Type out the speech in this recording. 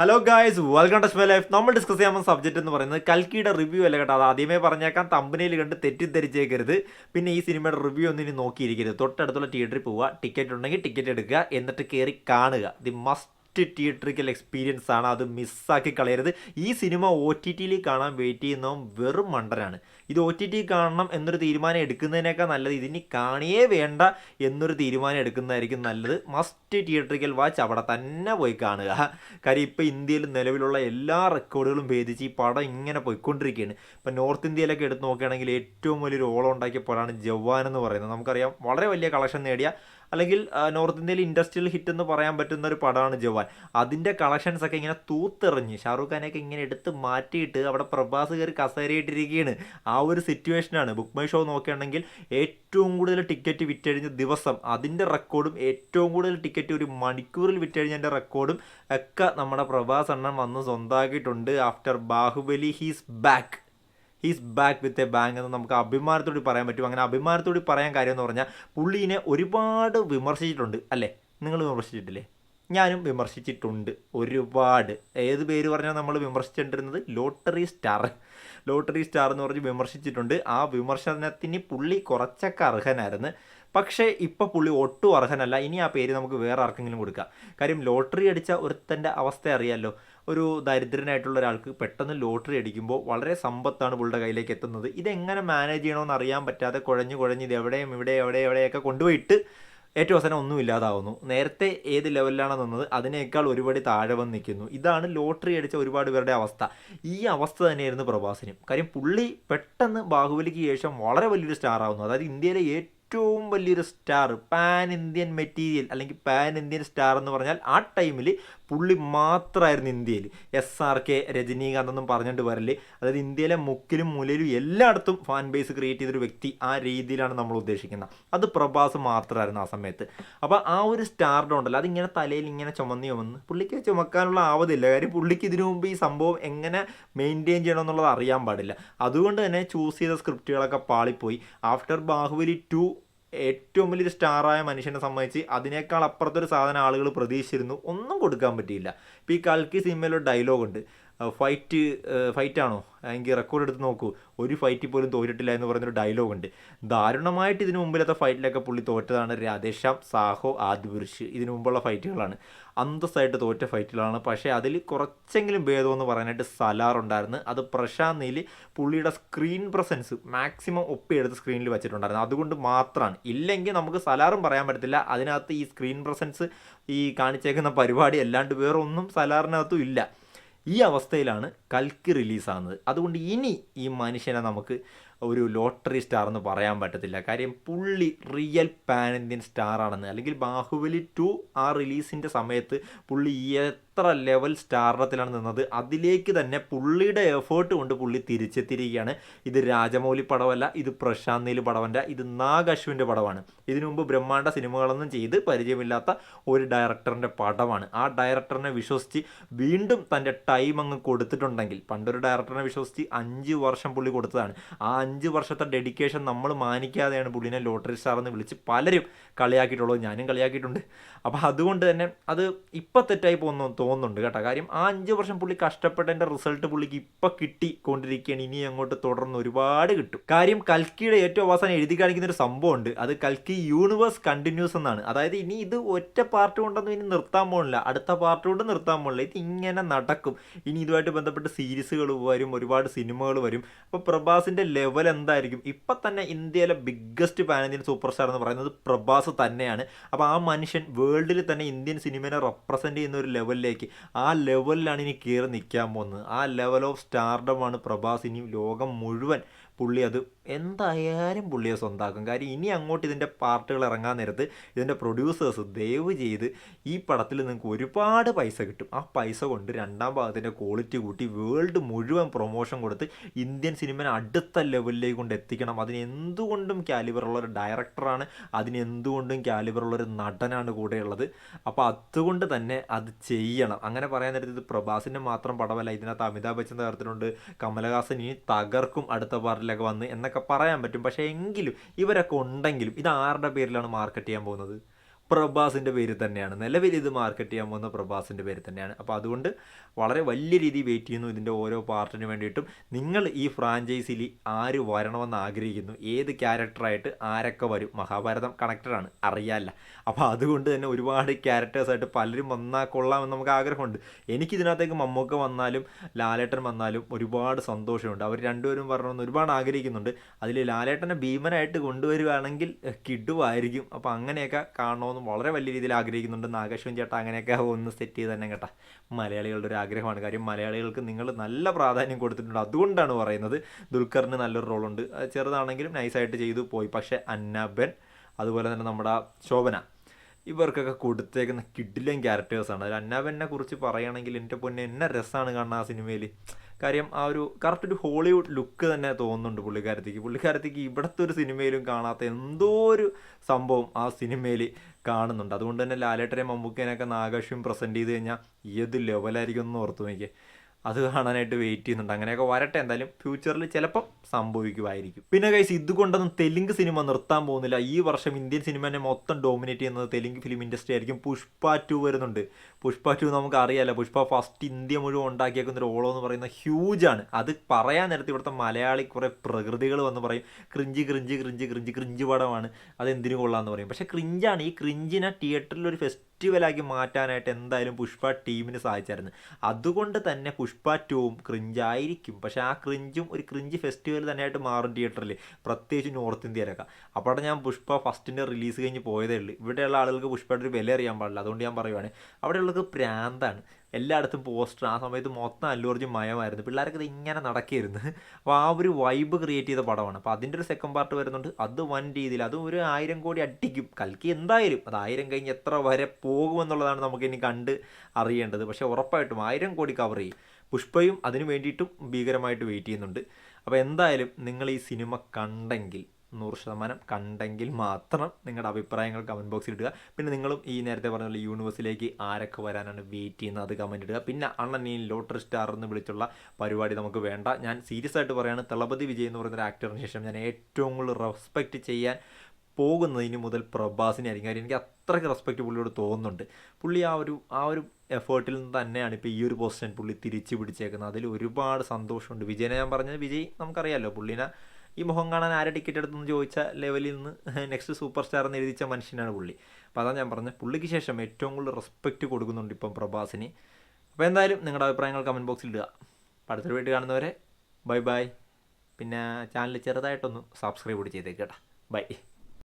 Hello guys welcome to life നമ്മൾ discuss ചെയ്യാൻ പോകുന്ന സബ്ജക്റ്റ് എന്ന് പറയുന്നത് കൽക്കിയുടെ റിവ്യൂ അല്ല കേട്ടോ? അത് ആദ്യമേ പറഞ്ഞേക്കാം. തമ്പനയിൽ കണ്ട് തെറ്റിദ്ധരിച്ചേക്കരുത്. പിന്നെ ഈ സിനിമയുടെ റിവ്യൂ ഒന്നും നോക്കിയിരിക്കരുത്. തൊട്ടടുത്തുള്ള തിയേറ്ററിൽ പോവുക. ടിക്കറ്റ് ഉണ്ടെങ്കിൽ ടിക്കറ്റ് എടുക്കുക. എന്നിട്ട് കയറി കാണുക. ദി മസ്റ്റ് തിയേറ്ററിക്കൽ എക്സ്പീരിയൻസ് ആണ് അത് മിസ്സാക്കി കളയരുത്. ഈ സിനിമ ഒ ടി ടിയിൽ കാണാൻ വെയിറ്റ് ചെയ്യുന്നവൻ വെറും മണ്ടനാണ്. ഇത് ഒ ടി ടി കാണണം എന്നൊരു തീരുമാനം എടുക്കുന്നതിനേക്കാൾ നല്ലത് ഇതിനി കാണിയേ വേണ്ട എന്നൊരു തീരുമാനം എടുക്കുന്നതായിരിക്കും നല്ലത്. മസ്റ്റ് തിയേറ്ററിക്കൽ വാച്ച് അവിടെ തന്നെ പോയി കാണുക. കാര്യം ഇപ്പോൾ ഇന്ത്യയിൽ നിലവിലുള്ള എല്ലാ റെക്കോർഡുകളും ഭേദിച്ച് ഈ പടം ഇങ്ങനെ പോയിക്കൊണ്ടിരിക്കുകയാണ്. ഇപ്പം നോർത്ത് ഇന്ത്യയിലൊക്കെ എടുത്ത് നോക്കുകയാണെങ്കിൽ ഏറ്റവും വലിയൊരു ഓളം ഉണ്ടാക്കിയ പോലാണ് ജവാൻ എന്ന് പറയുന്നത്. നമുക്കറിയാം വളരെ വലിയ കളക്ഷൻ നേടിയ അല്ലെങ്കിൽ നോർത്ത് ഇന്ത്യയിൽ ഇൻഡസ്ട്രിയൽ ഹിറ്റ് എന്ന് പറയാൻ പറ്റുന്ന ഒരു പടമാണ് ജവാൻ. അതിന്റെ കളക്ഷൻസ് ഒക്കെ ഇങ്ങനെ തൂത്തെറിഞ്ഞ് ഷാറൂഖ് ഖാനെയൊക്കെ ഇങ്ങനെ എടുത്ത് മാറ്റിയിട്ട് അവിടെ പ്രഭാസ് കയറി കസേരയിട്ടിരിക്കുകയാണ് ആ ഒരു സിറ്റുവേഷനാണ് ബുക്ക് മൈ ഷോ നോക്കുകയാണെങ്കിൽ ഏറ്റവും കൂടുതൽ ടിക്കറ്റ് വിറ്റഴിഞ്ഞ ദിവസം അതിന്റെ റെക്കോർഡും ഏറ്റവും കൂടുതൽ ടിക്കറ്റ് ഒരു മണിക്കൂറിൽ വിറ്റഴിഞ്ഞതിന്റെ റെക്കോർഡും ഒക്കെ നമ്മുടെ പ്രഭാസ് അണ്ണൻ വന്ന് സ്വന്തമാക്കിയിട്ടുണ്ട്. After Baahubali he's back he's back with a bang എന്ന് നമുക്ക് അഭിമാനത്തോടെ പറയാൻ പറ്റും. അങ്ങനെ അഭിമാനത്തോടെ പറയാൻ കാര്യം എന്ന് പറഞ്ഞാൽ പുള്ളീനെ ഒരുപാട് വിമർശിച്ചിട്ടുണ്ട്. അല്ലേ? നിങ്ങൾ വിമർശിച്ചിട്ടില്ലേ? ഞാനും വിമർശിച്ചിട്ടുണ്ട് ഒരുപാട്. ഏത് പേര് പറഞ്ഞാൽ നമ്മൾ വിമർശിച്ചിട്ടിരുന്നത് ലോട്ടറി സ്റ്റാർ. ലോട്ടറി സ്റ്റാർ എന്ന് പറഞ്ഞ് വിമർശിച്ചിട്ടുണ്ട്. ആ വിമർശനത്തിന് പുള്ളി കുറച്ചൊക്കെ അർഹനായിരുന്നു. പക്ഷേ ഇപ്പോൾ പുള്ളി ഒട്ടും അർഹനല്ല. ഇനി ആ പേര് നമുക്ക് വേറെ ആർക്കെങ്കിലും കൊടുക്കാം. കാര്യം ലോട്ടറി അടിച്ച ഒരുത്തന്റെ അവസ്ഥ അറിയാമല്ലോ ഒരു ദരിദ്രനായിട്ടുള്ള ഒരാൾക്ക് പെട്ടെന്ന് ലോട്ടറി അടിക്കുമ്പോൾ വളരെ സമ്പത്താണ് പുള്ളിയുടെ കയ്യിലേക്ക് എത്തുന്നത്. ഇതെങ്ങനെ മാനേജ് ചെയ്യണമെന്ന് അറിയാൻ പറ്റാതെ കുഴഞ്ഞു കുഴഞ്ഞ് ഇത് എവിടെയും ഇവിടെ എവിടെ എവിടെയൊക്കെ കൊണ്ടുപോയിട്ട് ഏറ്റവും അവസാനം ഒന്നും ഇല്ലാതാവുന്നു. നേരത്തെ ഏത് ലെവലിലാണ് നിന്നത് അതിനേക്കാൾ ഒരുപാട് താഴെ വന്ന് നിൽക്കുന്നു. ഇതാണ് ലോട്ടറി അടിച്ച ഒരുപാട് പേരുടെ അവസ്ഥ. ഈ അവസ്ഥ തന്നെയായിരുന്നു പ്രഭാസിനും. കാര്യം പുള്ളി പെട്ടെന്ന് ബാഹുബലിക്ക് ശേഷം വളരെ വലിയൊരു സ്റ്റാർ ആവുന്നു അതായത് ഇന്ത്യയിലെ ഏറ്റവും വലിയൊരു സ്റ്റാർ പാൻ ഇന്ത്യൻ മെറ്റീരിയൽ അല്ലെങ്കിൽ പാൻ ഇന്ത്യൻ സ്റ്റാർ എന്ന് പറഞ്ഞാൽ ആ ടൈമിൽ പുള്ളി മാത്രമായിരുന്നു ഇന്ത്യയിൽ. എസ് ആർ കെ രജനീകാന്ത് എന്നും പറഞ്ഞിട്ട് വരൽ അതായത് ഇന്ത്യയിലെ മുക്കിലും മൂലയിലും എല്ലായിടത്തും ഫാൻ ബേസ് ക്രിയേറ്റ് ചെയ്തൊരു വ്യക്തി ആ രീതിയിലാണ് നമ്മൾ ഉദ്ദേശിക്കുന്നത്. അത് പ്രഭാസ് മാത്രമായിരുന്നു ആ സമയത്ത്. അപ്പോൾ ആ ഒരു സ്റ്റാറിന്റെ ഉണ്ടല്ലോ അതിങ്ങനെ തലയിൽ ഇങ്ങനെ ചുമന്ന് ചുമന്ന് പുള്ളിക്ക് ചുമക്കാനുള്ള ആവതില്ല. കാര്യം പുള്ളിക്ക് ഇതിനു മുമ്പ് ഈ സംഭവം എങ്ങനെ മെയിന്റെയിൻ ചെയ്യണം എന്നുള്ളത് അറിയാൻ പാടില്ല. അതുകൊണ്ട് തന്നെ ചൂസ് ചെയ്ത സ്ക്രിപ്റ്റുകളൊക്കെ പാളിപ്പോയി. ആഫ്റ്റർ ബാഹുബലി ടു ഏറ്റവും വലിയൊരു സ്റ്റാറായ മനുഷ്യനെ സംബന്ധിച്ച് അതിനേക്കാൾ അപ്പുറത്തൊരു സാധനം ആളുകൾ പ്രതീക്ഷിച്ചിരുന്നു. ഒന്നും കൊടുക്കാൻ പറ്റിയില്ല. ഇപ്പോൾ ഈ കൽക്കി സിനിമയിലൊരു ഡയലോഗ് ഉണ്ട് ഫൈറ്റ് ഫൈറ്റ് ആണോ? എങ്കിൽ റെക്കോർഡ് എടുത്ത് നോക്കൂ. ഒരു ഫൈറ്റിൽ പോലും തോറ്റിട്ടില്ല എന്ന് പറയുന്നൊരു ഡയലോഗ് ഉണ്ട്. ദാരുണമായിട്ട് ഇതിനു മുമ്പിലത്തെ ഫൈറ്റിലൊക്കെ പുള്ളി തോറ്റതാണ് രാധേശ്യാം സാഹോ ആദിപുരുഷ്. ഇതിനു മുമ്പുള്ള ഫൈറ്റുകളാണ് അന്തസ്സായിട്ട് തോറ്റ ഫൈറ്റുകളാണ് പക്ഷേ അതിൽ കുറച്ചെങ്കിലും ഭേദമെന്ന് പറയാനായിട്ട് സലാറുണ്ടായിരുന്നു അത് പ്രശാന്ത് നീലി പുള്ളിയുടെ സ്ക്രീൻ പ്രസൻസ് മാക്സിമം ഒപ്പിയെടുത്ത് സ്ക്രീനിൽ വെച്ചിട്ടുണ്ടായിരുന്നു. അതുകൊണ്ട് മാത്രമാണ് ഇല്ലെങ്കിൽ നമുക്ക് സലാറും പറയാൻ പറ്റത്തില്ല. അതിനകത്ത് ഈ സ്ക്രീൻ പ്രസൻസ് ഈ കാണിച്ചേക്കുന്ന പരിപാടി അല്ലാണ്ട് വേറൊന്നും സലാറിനകത്തും ഇല്ല. ഈ അവസ്ഥയിലാണ് കൽക്കി റിലീസാകുന്നത്. അതുകൊണ്ട് ഇനി ഈ മനുഷ്യനെ നമുക്ക് ഒരു ലോട്ടറി സ്റ്റാർ എന്ന് പറയാൻ പറ്റത്തില്ല. കാര്യം പുള്ളി റിയൽ പാൻ ഇന്ത്യൻ സ്റ്റാർ ആണെന്ന് അല്ലെങ്കിൽ ബാഹുബലി ടു ആ റിലീസിന്റെ സമയത്ത് പുള്ളി എത്ര ലെവൽ സ്റ്റാർഡത്തിലാണ് നിന്നത് അതിലേക്ക് തന്നെ പുള്ളിയുടെ എഫേർട്ട് കൊണ്ട് പുള്ളി തിരിച്ചെത്തിയിരിക്കുകയാണ്. ഇത് രാജമൗലി പടമല്ല ഇത് പ്രശാന്ത് നീൽ പടമല്ല ഇത് നാഗ് അശ്വിന്റെ പടമാണ് ഇതിനു മുമ്പ് ബ്രഹ്മാണ്ട സിനിമകളൊന്നും ചെയ്ത് പരിചയമില്ലാത്ത ഒരു ഡയറക്ടറിന്റെ പടമാണ് ആ ഡയറക്ടറിനെ വിശ്വസിച്ച് വീണ്ടും തന്റെ ടൈം അങ്ങ് കൊടുത്തിട്ടുണ്ടെങ്കിൽ പണ്ടൊരു ഡയറക്ടറിനെ വിശ്വസിച്ച് അഞ്ച് വർഷം പുള്ളി കൊടുത്തതാണ്. ആ അഞ്ച് വർഷത്തെ ഡെഡിക്കേഷൻ നമ്മൾ മാനിക്കാതെയാണ് പുള്ളിനെ ലോട്ടറി സ്റ്റാർ എന്ന് വിളിച്ച് പലരും കളിയാക്കിയിട്ടുള്ളത്. ഞാനും കളിയാക്കിയിട്ടുണ്ട്. അപ്പോൾ അതുകൊണ്ട് തന്നെ അത് ഇപ്പം തെറ്റായി പോകുന്നു തോന്നുന്നുണ്ട് കേട്ടോ. കാര്യം ആ അഞ്ച് വർഷം പുള്ളി കഷ്ടപ്പെട്ടതിന്റെ റിസൾട്ട് പുള്ളിക്ക് ഇപ്പം കിട്ടിക്കൊണ്ടിരിക്കുകയാണ്. ഇനി അങ്ങോട്ട് തുടർന്ന് ഒരുപാട് കിട്ടും. കാര്യം കൽക്കിയുടെ ഏറ്റവും അവസാനം എഴുതി കാണിക്കുന്ന ഒരു സംഭവമുണ്ട്. അത് കൽക്കി യൂണിവേഴ്സ് കണ്ടിന്യൂസ് എന്നാണ്. അതായത് ഇനി ഇത് ഒറ്റ പാർട്ട് കൊണ്ടൊന്നും ഇനി നിർത്താൻ പോകുന്നില്ല. അടുത്ത പാർട്ട് കൊണ്ട് നിർത്താൻ പോകുന്നില്ല. ഇത് ഇങ്ങനെ നടക്കും. ഇനി ഇതുമായിട്ട് ബന്ധപ്പെട്ട് സീരീസുകൾ വരും ഒരുപാട് സിനിമകൾ വരും. അപ്പോൾ പ്രഭാസിന്റെ ലെവൽ എന്തായിരിക്കും? ഇപ്പം തന്നെ ഇന്ത്യയിലെ biggest pan Indian super star എന്ന് പറയുന്നത് പ്രഭാസ് തന്നെയാണ്. അപ്പോൾ ആ മനുഷ്യൻ വേൾഡിൽ തന്നെ ഇന്ത്യൻ സിനിമയെ റെപ്രസെന്റ് ചെയ്യുന്ന ഒരു ലെവലിലേക്ക് ആ ലെവലിലാണ് ഇനി കയറി നിൽക്കാൻ പോകുന്നത്. ആ ലെവൽ ഓഫ് സ്റ്റാർഡമാണ് പ്രഭാസ് ഇനി ലോകം മുഴുവൻ പുള്ളി അത് എന്തായാലും പുള്ളിയെ സ്വന്താക്കും. കാര്യം ഇനി അങ്ങോട്ട് ഇതിന്റെ പാർട്ടുകൾ ഇറങ്ങാൻ നേരത്ത് ഇതിന്റെ പ്രൊഡ്യൂസേഴ്സ് ദയവ് ചെയ്ത് ഈ പടത്തിൽ നിങ്ങൾക്ക് ഒരുപാട് പൈസ കിട്ടും. ആ പൈസ കൊണ്ട് രണ്ടാം ഭാഗത്തിന്റെ ക്വാളിറ്റി കൂട്ടി വേൾഡ് മുഴുവൻ പ്രൊമോഷൻ കൊടുത്ത് ഇന്ത്യൻ സിനിമനെ അടുത്ത ലെവലിലേക്ക് കൊണ്ട് എത്തിക്കണം. അതിന് എന്തുകൊണ്ടും കാലിബറുള്ള ഒരു ഡയറക്ടറാണ് അതിന് എന്തുകൊണ്ടും കാലിബറുള്ള ഒരു നടനാണ് കൂടെയുള്ളത്. അപ്പോൾ അതുകൊണ്ട് തന്നെ അത് ചെയ്യണം. അങ്ങനെ പറയാൻ നേരത്തെ ഇത് പ്രഭാസിന്റെ മാത്രം പടമല്ല ഇതിനകത്ത് അമിതാഭ് ബച്ചൻ തകർത്തിട്ടുണ്ട് കമലഹാസൻ ഇനി തകർക്കും അടുത്ത പാർട്ടിലൊക്കെ വന്ന് എന്നൊക്കെ പറയാൻ പറ്റും. പക്ഷേ എങ്കിലും ഇവരൊക്കെ ഉണ്ടെങ്കിലും ഇത് ആരുടെ പേരിലാണ് മാർക്കറ്റ് ചെയ്യാൻ പോകുന്നത്? പ്രഭാസിന്റെ പേര് തന്നെയാണ്. നിലവിൽ ഇത് മാർക്കറ്റ് ചെയ്യാൻ പോകുന്ന പ്രഭാസിന്റെ പേര് തന്നെയാണ്. അപ്പോൾ അതുകൊണ്ട് വളരെ വലിയ രീതിയിൽ വെയിറ്റ് ചെയ്യുന്നു ഇതിന്റെ ഓരോ പാർട്ടിന് വേണ്ടിയിട്ടും. നിങ്ങൾ ഈ ഫ്രാഞ്ചൈസിയിൽ ആര് വരണമെന്ന് ആഗ്രഹിക്കുന്നു? ഏത് ക്യാരക്ടറായിട്ട് ആരൊക്കെ വരും? മഹാഭാരതം കണക്റ്റഡാണ് അറിയാമല്ല അപ്പോൾ അതുകൊണ്ട് തന്നെ ഒരുപാട് ക്യാരക്ടേഴ്സായിട്ട് പലരും വന്നാൽ കൊള്ളാമെന്ന് നമുക്ക് ആഗ്രഹമുണ്ട്. എനിക്കിതിനകത്തേക്ക് മമ്മൂക്ക വന്നാലും ലാലേട്ടൻ വന്നാലും ഒരുപാട് സന്തോഷമുണ്ട്. അവർ രണ്ടുപേരും വരണമെന്ന് ഒരുപാട് ആഗ്രഹിക്കുന്നുണ്ട്. അതിൽ ലാലേട്ടനെ ഭീമനായിട്ട് കൊണ്ടുവരികയാണെങ്കിൽ കിടുവായിരിക്കും അപ്പോൾ അങ്ങനെയൊക്കെ കാണണമെന്ന് വളരെ വലിയ രീതിയിൽ ആഗ്രഹിക്കുന്നുണ്ട്. നാഗേശ്വൻ ചേട്ടാ അങ്ങനെയൊക്കെ ഒന്ന് സെറ്റ് ചെയ്ത് തന്നെ കേട്ടാ. മലയാളികളുടെ ഒരു ആഗ്രഹമാണ്. കാര്യം മലയാളികൾക്ക് നിങ്ങൾ നല്ല പ്രാധാന്യം കൊടുത്തിട്ടുണ്ട്. അതുകൊണ്ടാണ് പറയുന്നത് ദുൽഖറിന് നല്ലൊരു റോളുണ്ട് ചെറുതാണെങ്കിലും നൈസായിട്ട് ചെയ്തു പോയി. പക്ഷേ അന്നബൻ അതുപോലെ തന്നെ നമ്മുടെ ശോഭന. ഇവർക്കൊക്കെ കൊടുത്തേക്കുന്ന കിഡിലും ക്യാരക്ടേഴ്സാണ് അതിൽ അന്നാബെന്നെ കുറിച്ച് പറയുകയാണെങ്കിൽ എന്റെ പൊന്നെ എന്നെ രസമാണ് കാണുന്ന ആ സിനിമയിൽ കാര്യം ആ ഒരു കറക്റ്റ് ഒരു ഹോളിവുഡ് ലുക്ക് തന്നെ തോന്നുന്നുണ്ട് പുള്ളിക്കാരത്തേക്ക്. പുള്ളിക്കാരത്തേക്ക് ഇവിടുത്തെ ഒരു സിനിമയിലും കാണാത്ത എന്തോ ഒരു സംഭവം ആ സിനിമയിൽ കാണുന്നുണ്ട്. അതുകൊണ്ട് തന്നെ ലാലേട്ടനെ മമ്മൂക്കേനൊക്കെ നാഗാശ്വം പ്രസന്റ് ചെയ്ത് കഴിഞ്ഞാൽ ഏത് ലെവലായിരിക്കും എന്ന് ഓർത്തു നോക്കിയേ. അത് കാണാനായിട്ട് വെയിറ്റ് ചെയ്യുന്നുണ്ട്. അങ്ങനെയൊക്കെ വരട്ടെ. എന്തായാലും ഫ്യൂച്ചറിൽ ചിലപ്പം സംഭവിക്കുമായിരിക്കും. പിന്നെ കൈസ് ഇതുകൊണ്ടൊന്നും തെലുങ്ക് സിനിമ നിർത്താൻ പോകുന്നില്ല. ഈ വർഷം ഇന്ത്യൻ സിനിമനെ മൊത്തം ഡോമിനേറ്റ് ചെയ്യുന്നത് തെലുങ്ക് ഫിലിം ഇൻഡസ്ട്രി ആയിരിക്കും. പുഷ്പ ടു വരുന്നുണ്ട്. പുഷ്പ ടു നമുക്ക് അറിയാലോ പുഷ്പ ഫസ്റ്റ് ഇന്ത്യ മുഴുവൻ ഉണ്ടാക്കിയേക്കുന്ന ഒരു ഓളം എന്ന് പറയുന്നത് ആണ്. അത് പറയാൻ നേരത്തെ ഇവിടുത്തെ മലയാളി കുറേ പ്രകൃതികൾ വന്ന് പറയും. Cringy cringy cringy cringy cringe പടമാണ്. അത് എന്തിനു കൊള്ളാമെന്ന് പറയും. പക്ഷേ ക്രിഞ്ചാണ് ഈ ക്രിഞ്ചിനെ തിയേറ്ററിൽ ഒരു ഫെസ്റ്റിവലാക്കി മാറ്റാനായിട്ട് എന്തായാലും പുഷ്പ ടീമിന് സാധിച്ചായിരുന്നു. അതുകൊണ്ട് തന്നെ പുഷ്പ ടൂവും ക്രിഞ്ചായിരിക്കും പക്ഷേ ആ ക്രിഞ്ചും ഒരു ക്രിഞ്ച് ഫെസ്റ്റിവൽ തന്നെയായിട്ട് മാറും തിയേറ്ററിൽ പ്രത്യേകിച്ച് നോർത്ത് ഇന്ത്യയിലൊക്കെ അപ്പോൾ ഞാൻ പുഷ്പ ഫസ്റ്റിന്റെ റിലീസ് കഴിഞ്ഞ് പോയതേ ഉള്ളൂ. ഇവിടെയുള്ള ആളുകൾക്ക് പുഷ്പയുടെ ഒരു വില അറിയാൻ പാടില്ല. അതുകൊണ്ട് ഞാൻ പറയുവാണ്. അവിടെയുള്ളത് പ്രാന്താണ്. എല്ലായിടത്തും പോസ്റ്റർ ആ സമയത്ത് മൊത്തം അല്ലൂർജി മയമായിരുന്നു. പിള്ളേർക്ക് ഇത് ഇങ്ങനെ നടക്കിയിരുന്നു അപ്പോൾ ആ ഒരു വൈബ് ക്രിയേറ്റ് ചെയ്ത പടമാണ്. അപ്പോൾ അതിന്റെ ഒരു സെക്കൻഡ് പാർട്ട് വരുന്നുണ്ട്. അത് വൻ രീതിയിൽ അതും ഒരു ആയിരം കോടി അടിക്കും. കൽക്കി എന്തായാലും അത് ആയിരം കഴിഞ്ഞ് എത്ര വരെ പോകുമെന്നുള്ളതാണ് നമുക്ക് ഇനി കണ്ട് അറിയേണ്ടത്. പക്ഷേ ഉറപ്പായിട്ടും ആയിരം കോടി കവർ ചെയ്യും. പുഷ്പയും അതിന് വേണ്ടിയിട്ടും ഭീകരമായിട്ട് വെയിറ്റ് ചെയ്യുന്നുണ്ട്. അപ്പോൾ എന്തായാലും നിങ്ങൾ ഈ സിനിമ കണ്ടെങ്കിൽ നൂറ് ശതമാനം കണ്ടെങ്കിൽ മാത്രം നിങ്ങളുടെ അഭിപ്രായങ്ങൾ കമന്റ് ബോക്സിൽ ഇടുക. പിന്നെ നിങ്ങളും ഈ നേരത്തെ പറഞ്ഞ യൂണിവേഴ്സിലേക്ക് ആരൊക്കെ വരാനാണ് വെയിറ്റ് ചെയ്യുന്നത് അത് കമന്റ് ഇടുക. പിന്നെ അണ്ണൻ ഈ ലോട്ടറി സ്റ്റാർ എന്ന് വിളിച്ചുള്ള പരിപാടി നമുക്ക് വേണ്ട. ഞാൻ സീരിയസ് ആയിട്ട് പറയുകയാണ് തളപതി വിജയ് എന്ന് പറയുന്ന ഒരു ആക്ടറിന് ശേഷം ഞാൻ ഏറ്റവും കൂടുതൽ റെസ്പെക്റ്റ് ചെയ്യാൻ പോകുന്നതിന് മുതൽ പ്രഭാസിനെ ആയിരിക്കും. കാര്യം എനിക്ക് അത്രയ്ക്ക് റെസ്പെക്റ്റ് പുള്ളിയോട് തോന്നുന്നുണ്ട്. പുള്ളി ആ ഒരു ആ ഒരു എഫേർട്ടിൽ നിന്ന് തന്നെയാണ് ഇപ്പോൾ ഈ ഒരു പൊസിഷൻ പുള്ളി തിരിച്ചു പിടിച്ചേക്കുന്നത്. അതിൽ ഒരുപാട് സന്തോഷമുണ്ട്. വിജയനെ ഞാൻ പറഞ്ഞത് വിജയ് നമുക്കറിയാമല്ലോ പുള്ളിനെ ഈ മുഖം കാണാൻ ആരെ ടിക്കറ്റ് എടുത്തെന്ന് ചോദിച്ച ലെവലിൽ നിന്ന് നെക്സ്റ്റ് സൂപ്പർ സ്റ്റാർ എന്ന് എഴുതിച്ച മനുഷ്യനാണ് പുള്ളി. അപ്പോൾ അതാണ് ഞാൻ പറഞ്ഞത് പുള്ളിക്ക് ശേഷം ഏറ്റവും കൂടുതൽ റെസ്പെക്റ്റ് കൊടുക്കുന്നുണ്ട് ഇപ്പം പ്രഭാസിന്. അപ്പോൾ എന്തായാലും നിങ്ങളുടെ അഭിപ്രായങ്ങൾ കമന്റ് ബോക്സിൽ ഇടുക. അടുത്തൊരു വീട്ടിൽ കാണുന്നവരെ ബൈ ബൈ പിന്നെ ചാനൽ ചെറുതായിട്ടൊന്ന് സബ്സ്ക്രൈബ് കൂടി ചെയ്തേക്ക് കേട്ടോ. ബൈ